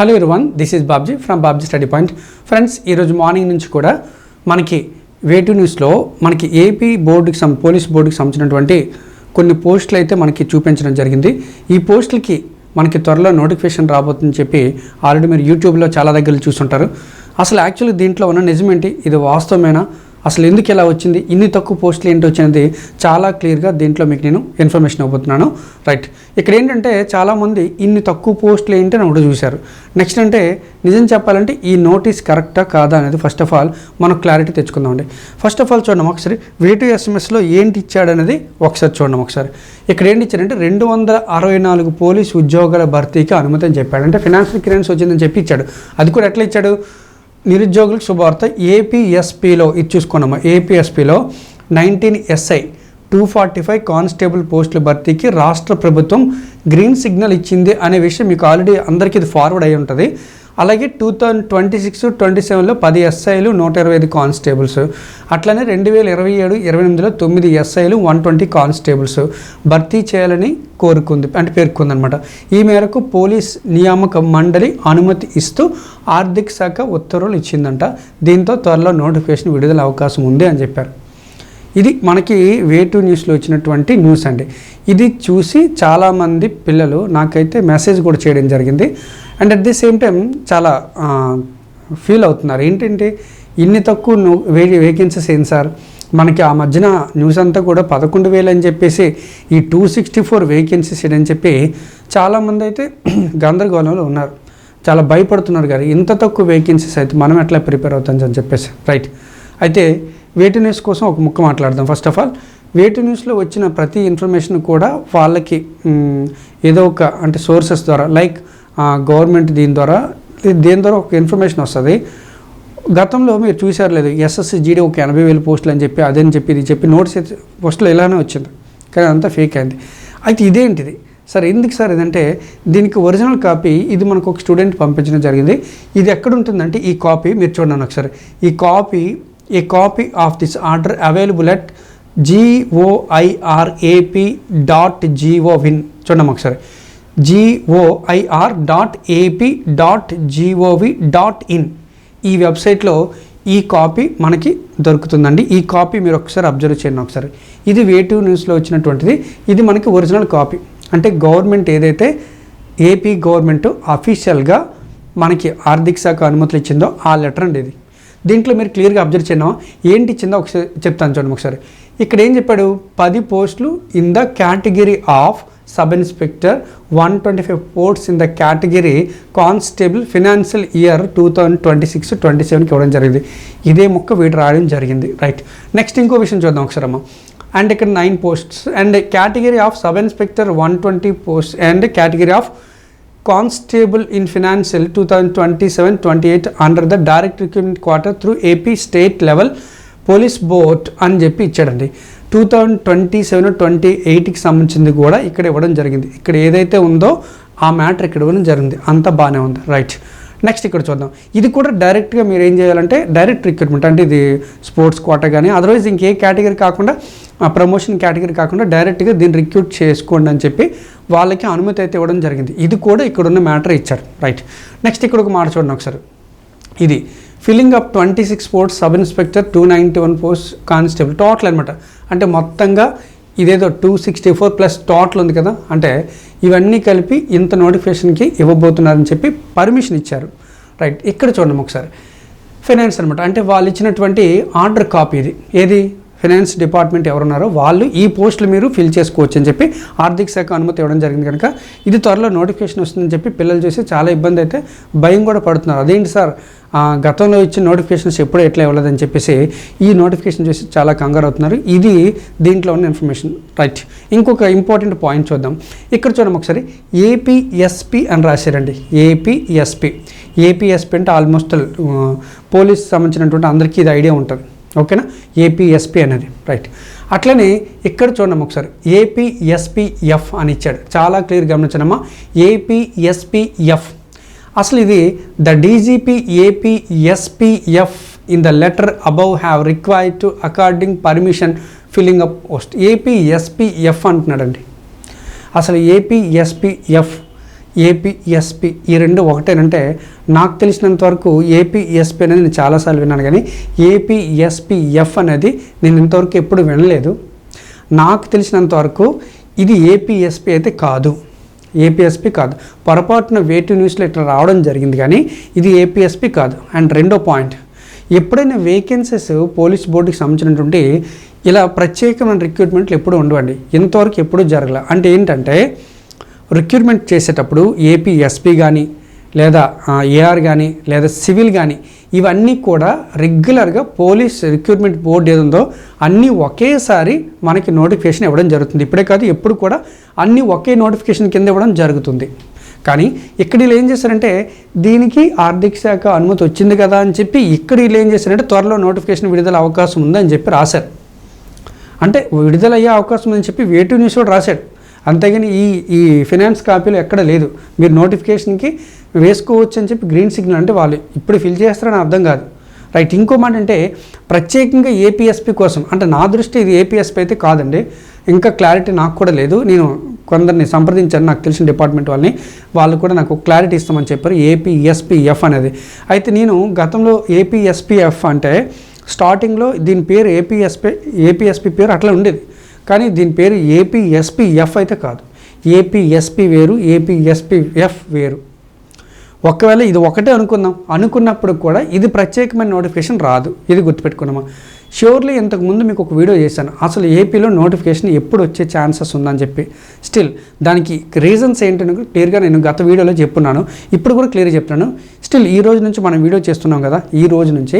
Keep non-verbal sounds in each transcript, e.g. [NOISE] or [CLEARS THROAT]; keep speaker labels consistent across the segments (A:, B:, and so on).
A: Hello one this is Babji from Babji study point friends ఈరోజు morning నుంచి కూడా మనకి వేటు న్యూస్లో మనకి ఏపీ బోర్డుకి సం పోలీస్ బోర్డుకి సంబంధించినటువంటి కొన్ని పోస్టులు అయితే మనకి చూపించడం జరిగింది. ఈ పోస్టులకి మనకి త్వరలో నోటిఫికేషన్ రాబోతుందని చెప్పి ఆల్రెడీ మీరు యూట్యూబ్లో చాలా దగ్గర చూసుంటారు అసలు యాక్చువల్లీ దీంట్లో ఉన్న నిజమేంటి ఇది వాస్తవమేనా? అసలు ఎందుకు ఇలా వచ్చింది? ఇన్ని తక్కువ పోస్టులు ఏంటి వచ్చినది చాలా క్లియర్గా దీంట్లో మీకు నేను ఇన్ఫర్మేషన్ ఇవ్వబోతున్నాను. రైట్. ఇక్కడ ఏంటంటే చాలామంది ఇన్ని తక్కువ పోస్టులు ఏంటి అని ఒకటి చూశారు. నెక్స్ట్ అంటే నిజం చెప్పాలంటే ఈ నోటీస్ కరెక్టా కాదా అనేది ఫస్ట్ ఆఫ్ ఆల్ మనం క్లారిటీ తెచ్చుకుందామండి ఫస్ట్ ఆఫ్ ఆల్ చూడండి ఒకసారి. వేటు ఎస్ఎంఎస్లో ఏంటి ఇచ్చాడనేది ఒకసారి చూడండి ఒకసారి. ఇక్కడ ఏంటి ఇచ్చాడంటే రెండు వందల అరవై నాలుగు పోలీస్ ఉద్యోగాల భర్తీకి అనుమతి అని చెప్పాడు. అంటే ఫినాన్షియల్ క్లియరెన్స్ వచ్చిందని చెప్పి ఇచ్చాడు. అది కూడా ఎట్లా ఇచ్చాడు? నిరుద్యోగులకు శుభవార్త. ఏపీఎస్పిలో ఇది చూసుకున్నాము ఏపీఎస్పిలో nineteen SI two forty five constable పోస్టుల భర్తీకి రాష్ట్ర ప్రభుత్వం గ్రీన్ సిగ్నల్ ఇచ్చింది అనే విషయం మీకు ఆల్రెడీ అందరికీ ఇది ఫార్వర్డ్ అయి ఉంటుంది. అలాగే two thousand twenty six twenty సెవెన్లో పది ఎస్ఐలు నూట ఇరవై ఐదు కానిస్టేబుల్స్. అట్లనే రెండు వేల ఇరవై ఏడు ఇరవై ఎనిమిదిలో తొమ్మిది ఎస్ఐలు వన్ ట్వంటీ కానిస్టేబుల్స్ భర్తీ చేయాలని కోరుకుంది అంటే పేర్కొందనమాట ఈ మేరకు పోలీస్ నియామక మండలి అనుమతి ఇస్తూ ఆర్థిక శాఖ ఉత్తర్వులు ఇచ్చిందంట. దీంతో త్వరలో నోటిఫికేషన్ విడుదల అవకాశం ఉంది అని చెప్పారు. ఇది మనకి వే టూ న్యూస్లో వచ్చినటువంటి న్యూస్ అండి. ఇది చూసి చాలామంది పిల్లలు నాకైతే మెసేజ్ కూడా చేయడం జరిగింది. And at the same time చాలా ఫీల్ అవుతున్నారు. ఏంటంటే ఇన్ని తక్కువ ను- వే వేకెన్సీస్ ఏం సార్? మనకి ఆ మధ్యన న్యూస్ అంతా కూడా పదకొండు వేలు అని చెప్పేసి ఈ టూ సిక్స్టీ ఫోర్ వేకెన్సీస్ అని చెప్పి చాలామంది అయితే [CLEARS THROAT] గందరగోళంలో ఉన్నారు. చాలా భయపడుతున్నారు గారు. ఇంత తక్కువ వేకెన్సీస్ అయితే మనం ఎట్లా ప్రిపేర్ అవుతాం అని చెప్పేసి. రైట్. అయితే వేటి న్యూస్ కోసం ఒక ముక్క మాట్లాడదాం. ఫస్ట్ ఆఫ్ ఆల్ వేటి న్యూస్లో వచ్చిన ప్రతి ఇన్ఫర్మేషన్ కూడా వాళ్ళకి ఏదో ఒక అంటే సోర్సెస్ ద్వారా లైక్ గవర్నమెంట్ దీని ద్వారా దీని ద్వారా ఒక ఇన్ఫర్మేషన్ వస్తుంది. గతంలో మీరు చూసారు లేదు ఎస్ఎస్సి జీడీ ఒక ఎనభై వేలు పోస్టులు అని చెప్పి అదని చెప్పి ఇది చెప్పి నోట్స్ పోస్టులు ఇలానే వచ్చింది. కానీ అంతా ఫేక్ అయింది. అయితే ఇదేంటిది? సార్ ఎందుకు సార్ ఇదంటే దీనికి ఒరిజినల్ కాపీ ఇది మనకు ఒక స్టూడెంట్ పంపించడం జరిగింది. ఇది ఎక్కడ ఉంటుందంటే ఈ కాపీ మీరు చూడండి ఒకసారి. ఈ copy a copy of this order available at GOIRAP dot GOV in చూడండి ఒకసారి GOIR dot AP dot GOV dot in ఈ వెబ్సైట్లో ఈ కాపీ మనకి దొరుకుతుందండి. ఈ కాపీ మీరు ఒకసారి అబ్జర్వ్ చేయండి ఒకసారి. ఇది వేటివ్ న్యూస్లో వచ్చినటువంటిది. ఇది మనకి ఒరిజినల్ కాపీ అంటే గవర్నమెంట్ ఏదైతే ఏపీ గవర్నమెంట్ అఫీషియల్గా మనకి ఆర్థిక శాఖ అనుమతులు ఇచ్చిందో ఆ లెటర్ అండి ఇది. దీంట్లో మీరు క్లియర్గా అబ్జర్వ్ చేద్దాం ఏంటి చిన్న ఒకసారి చెప్తాను చూడండి ఒకసారి. ఇక్కడ ఏం చెప్పాడు? పది పోస్టులు in the category of sub inspector one twenty five posts in the category constable financial year two thousand twenty six twenty సెవెన్కి ఇవ్వడం జరిగింది. ఇదే మొక్క వీటి రాయడం జరిగింది. రైట్. నెక్స్ట్ ఇంకో విషయం చూద్దాం ఒకసారి అమ్మ. అండ్ ఇక్కడ nine posts. And category of sub inspector one twenty post and category of constable in financial two thousand twenty seven twenty eight under the direct recruitment quarter through AP state level police board అని చెప్పి ఇచ్చాడండి. Two thousand twenty seven twenty ఎయిట్కి సంబంధించింది కూడా ఇక్కడ ఇవ్వడం జరిగింది. ఇక్కడ ఏదైతే ఉందో ఆ మ్యాటర్ ఇక్కడ ఇవ్వడం జరిగింది. అంత బాగానే ఉంది. రైట్ నెక్స్ట్ ఇక్కడ చూద్దాం. ఇది కూడా డైరెక్ట్గా మీరు ఏం చేయాలంటే డైరెక్ట్ రిక్రూట్మెంట్ అంటే ఇది స్పోర్ట్స్ కోట కానీ అదర్వైజ్ ఇంకే కేటగిరీ కాకుండా ప్రమోషన్ కేటగిరీ కాకుండా డైరెక్ట్గా దీన్ని రిక్రూట్ చేసుకోండి అని చెప్పి వాళ్ళకి అనుమతి అయితే ఇవ్వడం జరిగింది. ఇది కూడా ఇక్కడున్న మ్యాటర్ ఇచ్చారు. రైట్. నెక్స్ట్ ఇక్కడ ఒక మాట చూడండి ఒకసారి. ఇది filling up twenty six post sub inspector two ninety one post constable total అనమాట అంటే మొత్తంగా ఇదేదో two sixty four plus total ఉంది కదా. అంటే ఇవన్నీ కలిపి ఇంత నోటిఫికేషన్కి ఇవ్వబోతున్నారని చెప్పి పర్మిషన్ ఇచ్చారు. రైట్. ఇక్కడ చూడండి ఒకసారి. ఫైనాన్స్ అనమాట అంటే వాళ్ళు ఇచ్చినటువంటి ఆర్డర్ కాపీ ఇది. ఏది? ఫైనాన్స్ డిపార్ట్మెంట్ ఎవరున్నారో వాళ్ళు ఈ పోస్టులు మీరు ఫిల్ చేసుకోవచ్చు అని చెప్పి ఆర్థిక శాఖ అనుమతి ఇవ్వడం జరిగింది కనుక ఇది త్వరలో నోటిఫికేషన్ వస్తుందని చెప్పి పిల్లలు చూసి చాలా ఇబ్బంది అయితే భయం కూడా పడుతున్నారు. అదేంటి సార్? ఆ, గతంలో ఇచ్చిన నోటిఫికేషన్స్ ఎప్పుడు ఎట్లా ఇవ్వలేదని చెప్పేసి ఈ నోటిఫికేషన్ చూసి చాలా కంగారు అవుతున్నారు. ఇది దీంట్లో ఉన్న ఇన్ఫర్మేషన్. రైట్. ఇంకొక ఇంపార్టెంట్ పాయింట్ చూద్దాం. ఇక్కడ చూడండి ఒకసారి. ఏపీఎస్పి అని రాశారండి. ఏపీఎస్పి. ఏపీఎస్పి అంటే ఆల్మోస్ట్ పోలీస్ సంబంధించినటువంటి అందరికీ ఇది ఐడియా ఉంటుంది. ఓకేనా? ఏపీఎస్పి అనేది. రైట్ అట్లనే ఇక్కడ చూడండి ఒకసారి. ఏపీఎస్పిఎఫ్ అని ఇచ్చాడు. చాలా క్లియర్ గమనించనమ్మా. ఏపీఎస్పిఎఫ్ అసలు ఇది the DGP APSPF in the letter above have required to according permission filling up post APSPF అంటున్నాడండి. అసలు ఏపీఎస్పిఎఫ్ ఏపీఎస్పి ఈ రెండు ఒకటేనంటే నాకు తెలిసినంత వరకు ఏపీఎస్పి అనేది నేను చాలాసార్లు విన్నాను కానీ ఏపీఎస్పిఎఫ్ అనేది నేను ఇంతవరకు ఎప్పుడు వినలేదు. నాకు తెలిసినంత వరకు ఇది ఏపీఎస్పి అయితే కాదు. ఏపీఎస్పి కాదు. పొరపాటున వేటి న్యూస్లో ఇట్లా రావడం జరిగింది కానీ ఇది ఏపీఎస్పి కాదు. అండ్ రెండో పాయింట్ ఎప్పుడైనా వేకెన్సీస్ పోలీస్ బోర్డుకి సంబంధించినటువంటి ఇలా ప్రత్యేకమైన రిక్రూట్మెంట్లు ఎప్పుడు ఉండవండి. ఇంతవరకు ఎప్పుడూ జరగల. అంటే ఏంటంటే రిక్రూట్మెంట్ చేసేటప్పుడు ఏపీ ఎస్పీ కానీ లేదా ఏఆర్ కానీ లేదా సివిల్ కానీ ఇవన్నీ కూడా రెగ్యులర్గా పోలీస్ రిక్రూట్మెంట్ బోర్డు ఏదో అన్నీ ఒకేసారి మనకి నోటిఫికేషన్ ఇవ్వడం జరుగుతుంది. ఇప్పుడే కాదు ఎప్పుడు కూడా అన్నీ ఒకే నోటిఫికేషన్ కింద ఇవ్వడం జరుగుతుంది. కానీ ఇక్కడ వీళ్ళు ఏం చేశారంటే దీనికి ఆర్థిక శాఖ అనుమతి వచ్చింది కదా అని చెప్పి ఇక్కడ వీళ్ళు ఏం చేశారంటే త్వరలో నోటిఫికేషన్ విడుదల అవకాశం ఉందని చెప్పి రాశారు. అంటే విడుదలయ్యే అవకాశం ఉందని చెప్పి వేటు న్యూస్ కూడా రాశాడు అంతేగాని ఈ ఈ ఫినాన్స్ కాపీలు ఎక్కడ లేదు. మీరు నోటిఫికేషన్కి వేసుకోవచ్చు అని చెప్పి గ్రీన్ సిగ్నల్ అంటే వాళ్ళు ఇప్పుడు ఫిల్ చేస్తారని అర్థం కాదు. రైట్ ఇంకో మాట అంటే ప్రత్యేకంగా ఏపీఎస్పీ కోసం అంటే నా దృష్టి ఇది ఏపీఎస్పీ అయితే కాదండి. ఇంకా క్లారిటీ నాకు కూడా లేదు. నేను కొందరిని సంప్రదించాను నాకు తెలిసిన డిపార్ట్మెంట్ వాళ్ళని. వాళ్ళు కూడా నాకు క్లారిటీ ఇస్తామని చెప్పారు ఏపీఎస్పీఎఫ్ అనేది. అయితే నేను గతంలో ఏపీఎస్పీఎఫ్ అంటే స్టార్టింగ్లో దీని పేరు ఏపీఎస్పీ ఏపీఎస్పీ పేరు అట్లా ఉండేది. కానీ దీని పేరు ఏపీఎస్పిఎఫ్ అయితే కాదు. ఏపీఎస్పి వేరు ఏపీఎస్పీఎఫ్ వేరు. ఒకవేళ ఇది ఒకటే అనుకుందాం. అనుకున్నప్పుడు కూడా ఇది ప్రత్యేకమైన నోటిఫికేషన్ రాదు. ఇది గుర్తుపెట్టుకున్నామా? ష్యూర్లీ ఇంతకుముందు మీకు ఒక వీడియో చేశాను. అసలు ఏపీలో నోటిఫికేషన్ ఎప్పుడు వచ్చే ఛాన్సెస్ ఉందని చెప్పి. స్టిల్ దానికి రీజన్స్ ఏంటని క్లియర్గా నేను గత వీడియోలో చెప్పున్నాను. ఇప్పుడు కూడా క్లియర్ చెప్తున్నాను. స్టిల్ ఈ రోజు నుంచి మనం వీడియో చేస్తున్నాం కదా ఈ రోజు నుంచి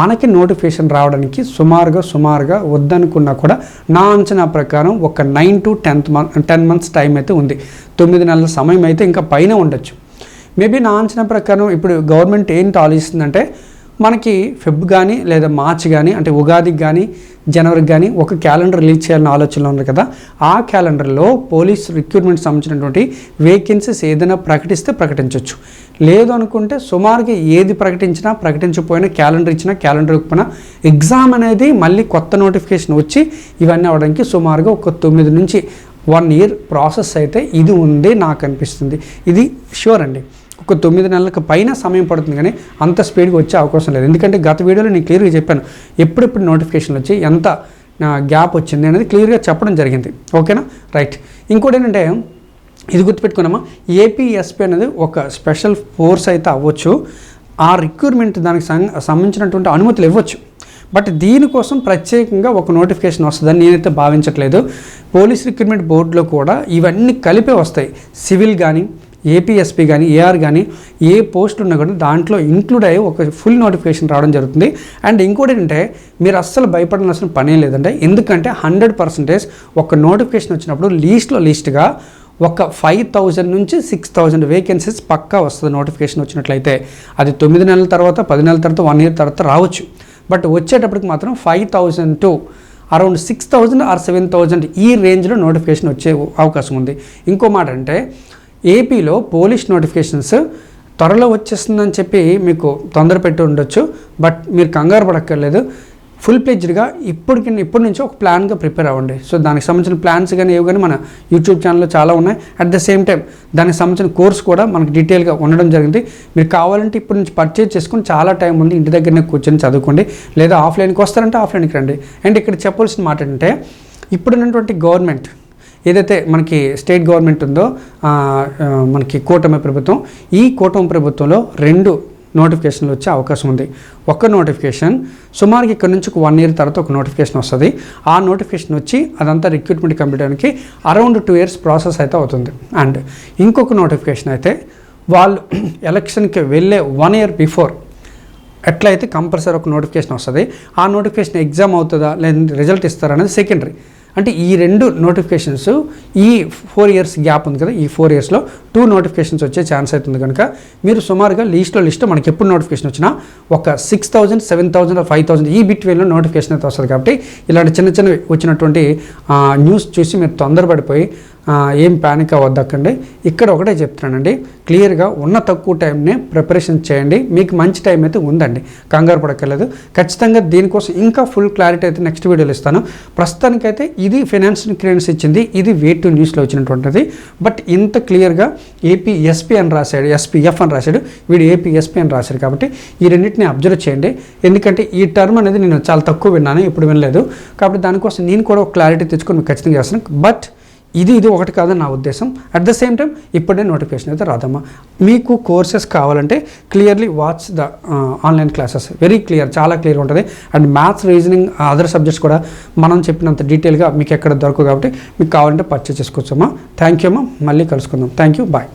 A: మనకి నోటిఫికేషన్ రావడానికి సుమారుగా సుమారుగా వద్దనుకున్నా కూడా నా అంచనా ప్రకారం ఒక nine to tenth month ten months time అయితే ఉంది. తొమ్మిది నెలల సమయం అయితే ఇంకా పైన ఉండొచ్చు. మేబీ నా అంచనా ప్రకారం ఇప్పుడు గవర్నమెంట్ ఏంటి ఆలోచిస్తుందంటే మనకి ఫిబ్ కానీ లేదా మార్చ్ కానీ అంటే ఉగాదికి కానీ జనవరికి కానీ ఒక క్యాలెండర్ రిలీజ్ చేయాలని ఆలోచనలో ఉంది కదా. ఆ క్యాలెండర్లో పోలీస్ రిక్రూట్మెంట్ సంబంధించినటువంటి వేకెన్సీస్ ఏదైనా ప్రకటిస్తే ప్రకటించవచ్చు లేదు అనుకుంటే సుమారుగా ఏది ప్రకటించినా ప్రకటించకపోయినా క్యాలెండర్ ఇచ్చినా క్యాలెండర్ ఇవ్వకపోయినా ఎగ్జామ్ అనేది మళ్ళీ కొత్త నోటిఫికేషన్ వచ్చి ఇవన్నీ అవడానికి సుమారుగా ఒక తొమ్మిది నుంచి వన్ ఇయర్ ప్రాసెస్ అయితే ఇది ఉంది నాకు అనిపిస్తుంది. ఇది షూర్ అండి. ఒక తొమ్మిది నెలలకు పైన సమయం పడుతుంది కానీ అంత స్పీడ్గా వచ్చే అవకాశం లేదు. ఎందుకంటే గత వీడియోలో నేను క్లియర్గా చెప్పాను ఎప్పుడెప్పుడు నోటిఫికేషన్ వచ్చి ఎంత గ్యాప్ వచ్చింది అనేది క్లియర్గా చెప్పడం జరిగింది. ఓకేనా? రైట్. ఇంకోటి ఏంటంటే ఇది గుర్తుపెట్టుకున్నామా? ఏపీఎస్పీ అనేది ఒక స్పెషల్ ఫోర్స్ అయితే అవ్వచ్చు. ఆ రిక్రూట్మెంట్ దానికి సంబంధించినటువంటి అనుమతులు ఇవ్వచ్చు. బట్ దీనికోసం ప్రత్యేకంగా ఒక నోటిఫికేషన్ వస్తుందని నేనైతే భావించట్లేదు. పోలీస్ రిక్రూట్మెంట్ బోర్డులో కూడా ఇవన్నీ కలిపే వస్తాయి. సివిల్ కానీ ఏపీఎస్పీ కానీ ఏఆర్ కానీ ఏ పోస్ట్ ఉన్నా కూడా దాంట్లో ఇంక్లూడ్ అయ్యి ఒక ఫుల్ నోటిఫికేషన్ రావడం జరుగుతుంది. అండ్ ఇంకోటి ఏంటంటే మీరు అస్సలు భయపడాల్సిన పనే లేదంటే ఎందుకంటే హండ్రెడ్ పర్సెంటేజ్ ఒక నోటిఫికేషన్ వచ్చినప్పుడు లీస్ట్లో లీస్ట్గా ఒక ఫైవ్ థౌజండ్ నుంచి సిక్స్ థౌజండ్ వేకెన్సీస్ పక్కా వస్తుంది నోటిఫికేషన్ వచ్చినట్లయితే. అది తొమ్మిది నెలల తర్వాత పది నెలల తర్వాత వన్ ఇయర్ తర్వాత రావచ్చు. బట్ వచ్చేటప్పటికి మాత్రం five thousand to around six thousand or seven thousand ఈ రేంజ్లో నోటిఫికేషన్ వచ్చే అవకాశం ఉంది. ఇంకో మాట అంటే ఏపీలో పోలీస్ నోటిఫికేషన్స్ త్వరలో వచ్చేస్తుందని చెప్పి మీకు తొందర పెట్టి ఉండొచ్చు. బట్ మీరు కంగారు పడక్కర్లేదు. ఫుల్ ప్లేజ్డ్గా ఇప్పటికి ఇప్పటి నుంచి ఒక ప్లాన్గా ప్రిపేర్ అవ్వండి. సో దానికి సంబంధించిన ప్లాన్స్ కానీ ఏవి కానీ మన యూట్యూబ్ ఛానల్లో చాలా ఉన్నాయి. అట్ ద సేమ్ టైం దానికి సంబంధించిన కోర్స్ కూడా మనకి డీటెయిల్గా ఉండడం జరిగింది. మీరు కావాలంటే ఇప్పటి నుంచి పర్చేజ్ చేసుకుని చాలా టైం ఉంది. ఇంటి దగ్గరనే కూర్చొని చదువుకోండి. లేదా ఆఫ్లైన్కి వస్తారంటే ఆఫ్లైన్కి రండి. అండ్ ఇక్కడ చెప్పాల్సిన మాట ఏంటంటే ఇప్పుడున్నటువంటి గవర్నమెంట్ ఏదైతే మనకి స్టేట్ గవర్నమెంట్ ఉందో మనకి కూటమి ప్రభుత్వం ఈ కూటమి ప్రభుత్వంలో రెండు నోటిఫికేషన్లు వచ్చే అవకాశం ఉంది. ఒక నోటిఫికేషన్ సుమారుకి ఇక్కడ నుంచి ఒక వన్ ఇయర్ తర్వాత ఒక నోటిఫికేషన్ వస్తుంది. ఆ నోటిఫికేషన్ వచ్చి అదంతా రిక్రూట్మెంట్ కంప్యూటర్కి అరౌండ్ టూ ఇయర్స్ ప్రాసెస్ అయితే అవుతుంది. అండ్ ఇంకొక నోటిఫికేషన్ అయితే వాళ్ళు [CLEARS THROAT] ఎలక్షన్కి వెళ్ళే వన్ ఇయర్ బిఫోర్ ఎట్లయితే కంపల్సరీ ఒక నోటిఫికేషన్ వస్తుంది ఆ నోటిఫికేషన్ ఎగ్జామ్ అవుతుందా లేదా రిజల్ట్ ఇస్తారా అనేది సెకండరీ. అంటే ఈ రెండు నోటిఫికేషన్స్ ఈ ఫోర్ ఇయర్స్ గ్యాప్ ఉంది కదా ఈ ఫోర్ ఇయర్స్లో టూ నోటిఫికేషన్స్ వచ్చే ఛాన్స్ అవుతుంది కనుక మీరు సుమారుగా లిస్ట్లో లిస్ట్ మనకి ఎప్పుడు నోటిఫికేషన్ వచ్చినా ఒక six thousand seven thousand five thousand ఈ బిట్వీన్లో నోటిఫికేషన్ అయితే వస్తుంది కాబట్టి ఇలాంటి చిన్న చిన్నవి వచ్చినటువంటి న్యూస్ చూసి మీరు తొందరపడిపోయి ఏం ప్యానిక్ అవ్వద్దకండి ఇక్కడ ఒకటే చెప్తున్నానండి. క్లియర్గా ఉన్న తక్కువ టైంనే ప్రిపరేషన్ చేయండి. మీకు మంచి టైం అయితే ఉందండి. కంగారు పడక్కర్లేదు. ఖచ్చితంగా దీనికోసం ఇంకా ఫుల్ క్లారిటీ అయితే నెక్స్ట్ వీడియోలో ఇస్తాను. ప్రస్తుతానికైతే ఇది ఫైనాన్షియల్ క్లియరెన్స్ ఇచ్చింది. ఇది వే టు న్యూస్లో వచ్చినటువంటిది. బట్ ఇంత క్లియర్గా ఏపీ ఎస్పీ అని రాశాడు. ఎస్పీఎఫ్ అని రాశాడు. వీడు ఏపీ ఎస్పీ అని రాశాడు కాబట్టి ఈ రెండింటిని అబ్జర్వ్ చేయండి. ఎందుకంటే ఈ టర్మ్ అనేది నేను చాలా తక్కువ విన్నాను. ఇప్పుడు వినలేదు. కాబట్టి దానికోసం నేను కూడా ఒక క్లారిటీ తెచ్చుకొని ఖచ్చితంగా చేస్తాను. బట్ ఇది ఇది ఒకటి కాదని నా ఉద్దేశం. అట్ ద సేమ్ టైం ఇప్పుడే నోటిఫికేషన్ అయితే రాదమ్మా. మీకు కోర్సెస్ కావాలంటే clearly watch the online classes very clear చాలా క్లియర్ ఉంటుంది. And maths reasoning other subjects కూడా మనం చెప్పినంత డీటెయిల్గా మీకు ఎక్కడ దొరకవు కాబట్టి మీకు కావాలంటే పర్చేస్ చేసుకోవచ్చమ్మా. థ్యాంక్ యూ అమ్మా. మళ్ళీ కలుసుకుందాం. Thank you bye